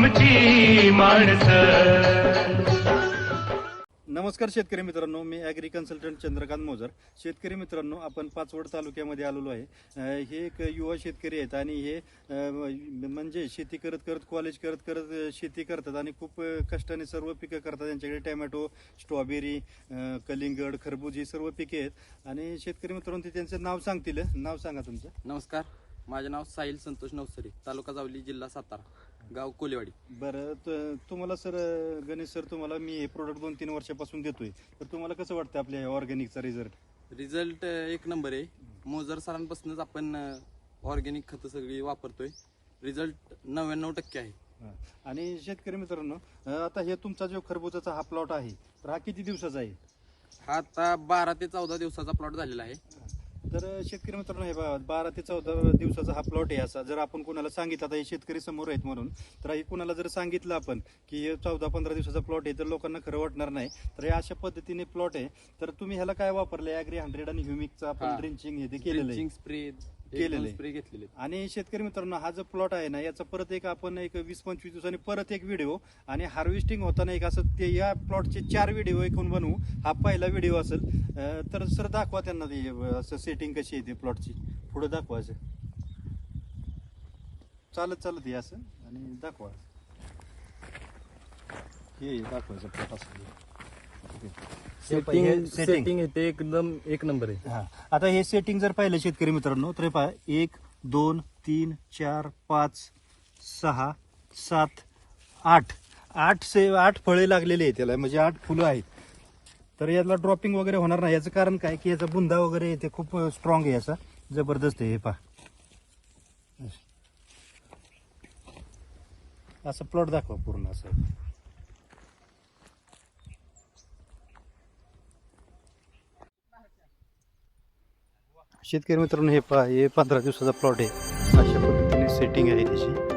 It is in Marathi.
माणसं. नमस्कार शेतकरी मित्रांनो मी ॲग्री कन्सल्टंट चंद्रकांत मोजर. शेतकरी मित्रांनो आपण पाचवड तालुक्यामध्ये आलेलो आहे. हे एक युवा शेतकरी आहेत आणि हे म्हणजे शेती करत करत कॉलेज करत करत शेती करतात आणि खूप कष्टाने सर्व पिकं करतात. त्यांच्याकडे टॅमॅटो स्ट्रॉबेरी कलिंगड खरबूज ही सर्व पिके आहेत. आणि शेतकरी मित्रांनो ते त्यांचं नाव सांगतील नाव सांगा तुमचं. नमस्कार. माझे नाव साहिल संतोष नवसरे तालुका जावली जिल्हा सातारा गाव कोलेवाडी. बरं त- तुम्हाला सर गणेश सर तुम्हाला मी हे प्रोडक्ट दोन तीन वर्षापासून देतोय. तर तुम्हाला कसं वाटतं आपल्या ऑर्गॅनिकचा रिझल्ट रिझल्ट एक नंबर आहे. मोजर सरांपासूनच आपण ऑर्गॅनिक खतं सगळी वापरतोय. रिझल्ट नव्याण्णव टक्के आहे. आणि शेतकरी मित्रांनो अं, आता हे तुमचा जो खरबुजाचा हा प्लॉट आहे तर हा किती दिवसाचा आहे? हा आता बारा ते चौदा दिवसाचा प्लॉट झालेला आहे. तर शेतकरी मित्रांनो हे बघा बारा ते चौदा दिवसाचा हा प्लॉट आहे असा. जर आपण कोणाला सांगितलं आता हे शेतकरी समोर आहेत म्हणून तर हे कोणाला जर सांगितलं आपण की हे चौदा पंधरा दिवसाचा प्लॉट आहे तर लोकांना खरं वाटणार नाही. तर हे अशा पद्धतीने प्लॉट आहे. तर तुम्ही ह्याला काय वापरलं ॲग्री हंड्रेड आणि ह्युमिकचं आपण. ड्रिंचिंग हे ते केलेलं आहे. स्प्रे केलेलं आहे. स्प्रे घेतलेले आहेत. आणि शेतकरी मित्रांनो हा जो प्लॉट आहे ना याचा परत एक आपण एक वीस पंचवीस दिवसांनी परत एक व्हिडिओ आणि हार्वेस्टिंग होताना एक असं ते या प्लॉटचे चार व्हिडिओ एकूण बनवू. हा पहिला व्हिडिओ असेल. तर सर दाखवा त्यांना ते असं सेटिंग कशी आहे ते प्लॉटची पुढे दाखवा असं. चालत चालत हे असं आणि दाखवा. हे दाखवायचं प्लॉट असं. सेटिंग. सेटिंग येते एकदम एक नंबर आहे. हा. आता हे सेटिंग जर पाहिलं शेतकरी मित्रांनो तर हे पहा एक दोन तीन चार पाच सहा सात आठ. आठ से आठ फळे लागलेले आहेत त्याला म्हणजे आठ फुलं आहेत. तर याला ड्रॉपिंग वगैरे होणार नाही. याचं कारण काय? की याचा बुंदा वगैरे आहे ते खूप स्ट्रॉंग आहे याचा. जबरदस्त आहे हे पहा. असं. प्लॉट दाखवा पूर्ण असं. शेतकरी मित्रांनो हे पा हे पंधरा दिवसाचा प्लॉट आहे. अशा पद्धतीने सेटिंग आहे त्याची.